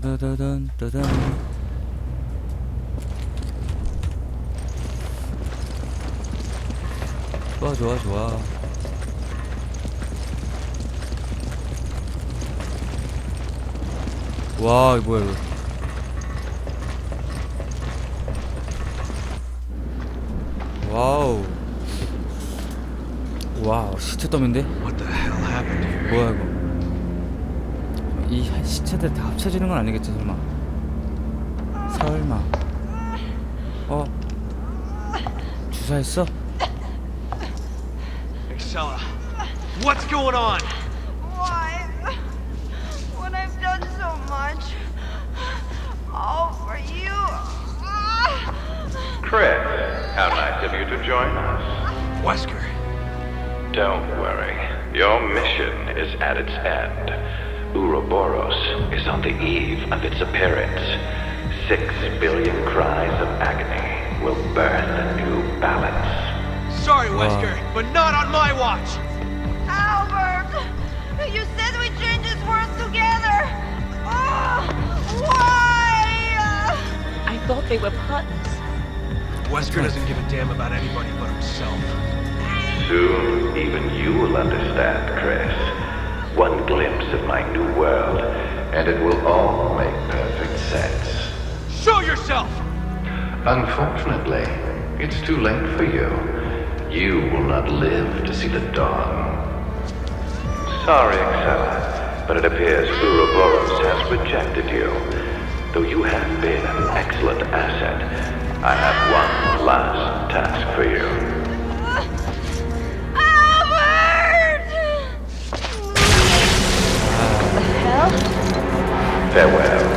따다다단 따단. 좋아 좋아 좋아. 와 이거 뭐야 이거. 와우. 와우 시체 더미인데? What the hell happened here? 뭐야 이거 이 시체들 다 합쳐지는 건 아니겠지 설마 설마 어 주사했어? Excella, what's going on? Why? When I've done so much. All for you. Chris, how nice of you to join us. Wesker, Don't worry. Your mission is at its end. Ouroboros is on the eve of its appearance. Six billion cries of agony will birth a new balance. sorry, Wesker, but not on my watch. Albert! You said we change this world together! Oh, why? I thought they were partners. Wesker doesn't give a damn about anybody but himself. Soon, even you will understand, Chris. One glimpse of my new world, and it will all make perfect sense. Show yourself! Unfortunately, it's too late for you. You will not live to see the dawn. Sorry, Excella, but it appears Ouroboros has rejected you. Though you have been an excellent asset, I have one last task for you. Farewell,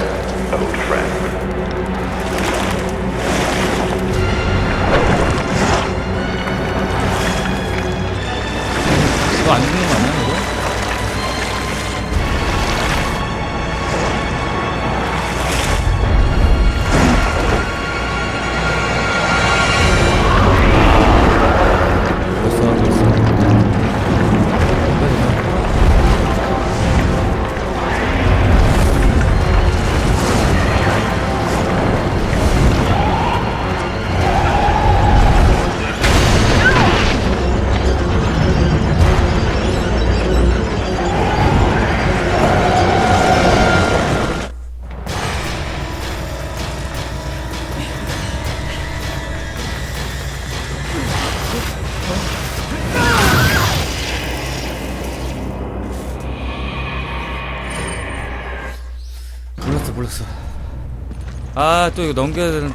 아 또 이거 넘겨야 되는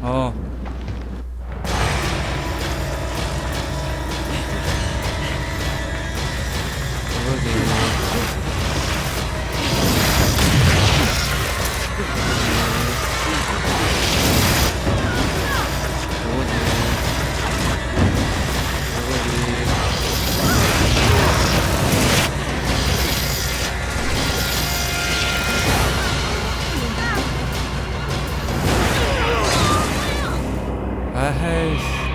어 아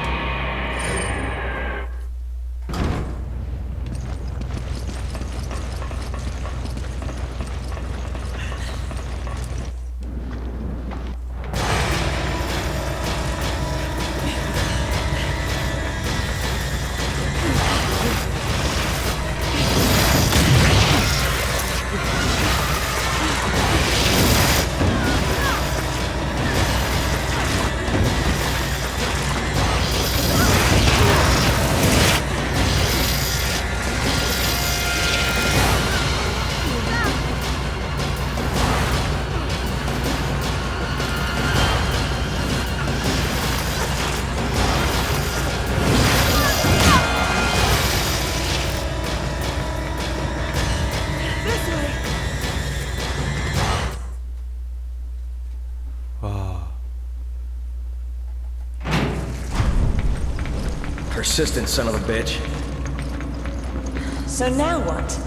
Persistent son of a bitch. So now what?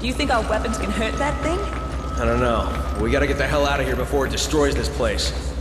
Do you think our weapons can hurt that thing? I don't know. We gotta get the hell out of here before it destroys this place.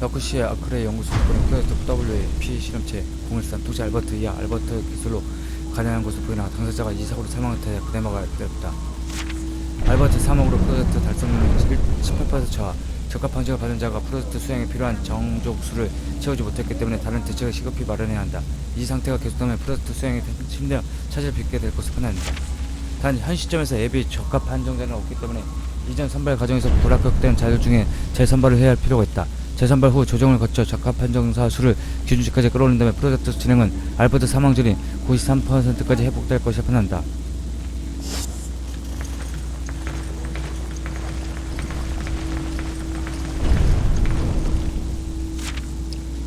너크시의 아크레 연구소 프로젝트 WP 실험체 013 도시 알버트 이하 알버트 기술로 가난한 곳을 보이나 당사자가 이 사고로 사망한 테 그네마가 되었다. 알버트 사망으로 프로젝트 달성률은 18% 저하 적합 방지가 받은 자가 프로젝트 수행에 필요한 정족수를 채우지 못했기 때문에 다른 대책을 시급히 마련해야 한다. 이 상태가 계속되면 프로젝트 수행에 심대한 차질을 빚게 될 것을 판단한다. 단 현 시점에서 예비 적합 한정자는 없기 때문에 이전 선발 과정에서 불합격된 자들 중에 재선발을 해야 할 필요가 있다. 재선발 후 조정을 거쳐 적합 한정사 수를 기준치까지 끌어올린 다음에 프로젝트 진행은 알버트 사망률이 93%까지 회복될 것이라 판단한다.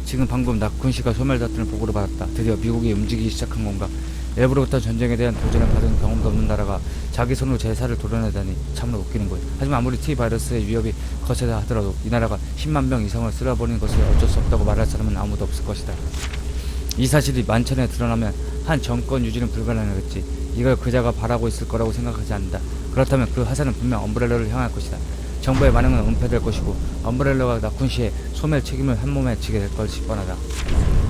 지금 방금 나쿤 씨가 소멸 다툼을 보고를 받았다. 드디어 미국이 움직이기 시작한 건가? 일부로부터 전쟁에 대한 도전을 받은 경험도 없는 나라가 자기 손으로 제사를 도려내다니 참으로 웃기는 거예요. 하지만 아무리 T 바이러스의 위협이 거세다 하더라도 이 나라가 10만 명 이상을 쓸어버리는 것을 어쩔 수 없다고 말할 사람은 아무도 없을 것이다. 이 사실이 만천에 드러나면 한 정권 유지는 불가능하겠지. 이걸 그자가 바라고 있을 거라고 생각하지 않는다. 그렇다면 그 하사는 분명 엄브렐러를 향할 것이다. 정부의 반응은 은폐될 것이고 엄브렐러가 나쿤 씨의 소멸 책임을 한 몸에 지게 될 것이 뻔하다.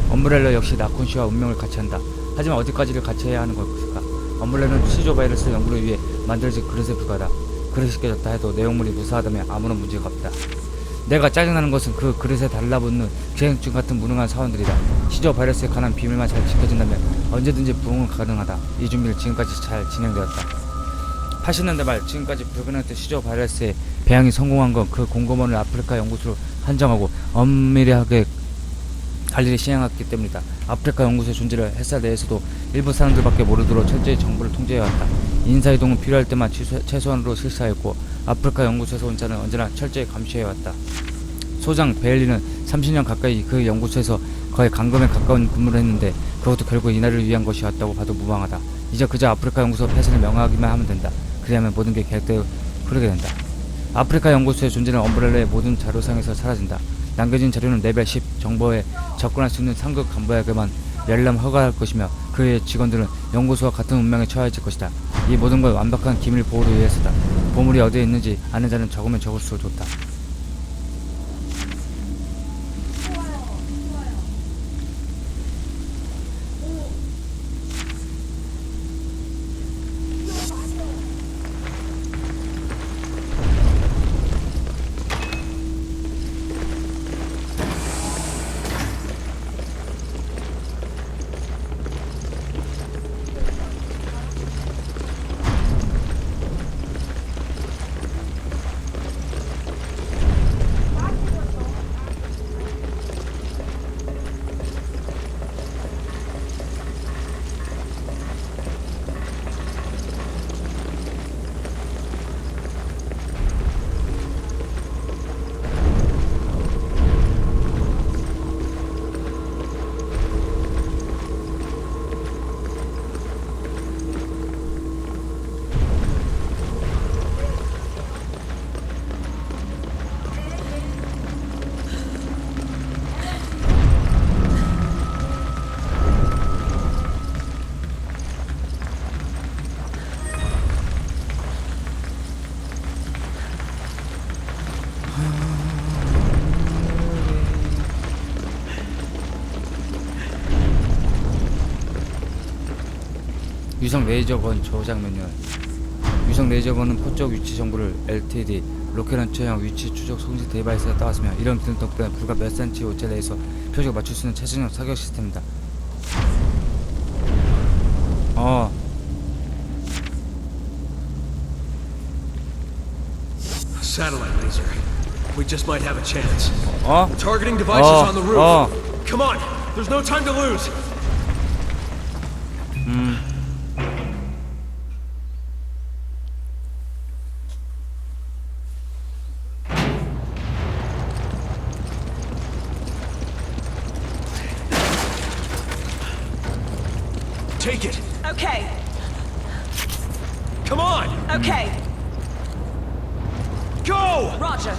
엄브렐러 역시 나쿤 씨와 운명을 같이 한다. 하지만 어디까지를 해야 하는 것일까? 엄브렐러는 시조 바이러스 연구를 위해 만들어진 그릇에 불과하다. 그릇이 깨졌다 해도 내용물이 무사하다면 아무런 문제가 없다. 내가 짜증나는 것은 그 그릇에 달라붙는 기생충 같은 무능한 사원들이다. 시조 바이러스에 관한 비밀만 잘 지켜진다면 언제든지 부흥은 가능하다. 이 준비를 지금까지 잘 진행되었다. 80년대 말 지금까지 불가능했던 시조 바이러스의 배양이 성공한 건 그 공고문을 아프리카 연구소로 한정하고 엄밀하게 관리를 시행했기 때문이다. 아프리카 연구소의 존재를 햇살 내에서도 일부 사람들밖에 모르도록 철저히 정보를 통제해왔다. 인사이동은 필요할 때만 취소, 최소한으로 실시하였고 아프리카 연구소에서 온 자는 언제나 철저히 감시해왔다. 소장 베일리는 30년 가까이 그 연구소에서 거의 강금에 가까운 근무를 했는데 그것도 결국 이날을 위한 것이었다고 봐도 무방하다. 이제 그저 아프리카 연구소 폐쇄를 명하기만 하면 된다. 그리하면 모든 게 계획대로 흐르게 된다. 아프리카 연구소의 존재는 엄브렐라의 모든 자료상에서 사라진다. 남겨진 자료는 레벨 10 정보에 접근할 수 있는 상급 간부에게만 열람 허가할 것이며 그의 직원들은 연구소와 같은 운명에 처해질 것이다. 이 모든 건 완벽한 기밀 보호를 위해서다. 보물이 어디에 있는지 아는 자는 적으면 적을수록 좋다. 위성 레이저건 저 장면요. 위성 레이저건은 포적 위치 정보를 LTD 로켓 런처형 위치 추적 송지 데바이스에 따왔으며 이런 기능 덕분에 불과 몇 센치 오체 내에서 표적을 맞출 수 있는 최신형 사격 시스템입니다. 어, Satellite laser. We just might have a chance. 어, Targeting devices Oh, on the roof. oh. Come on. There's no time to lose. Take it. Okay, Come on. okay, Go. Roger.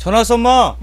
전화 엄마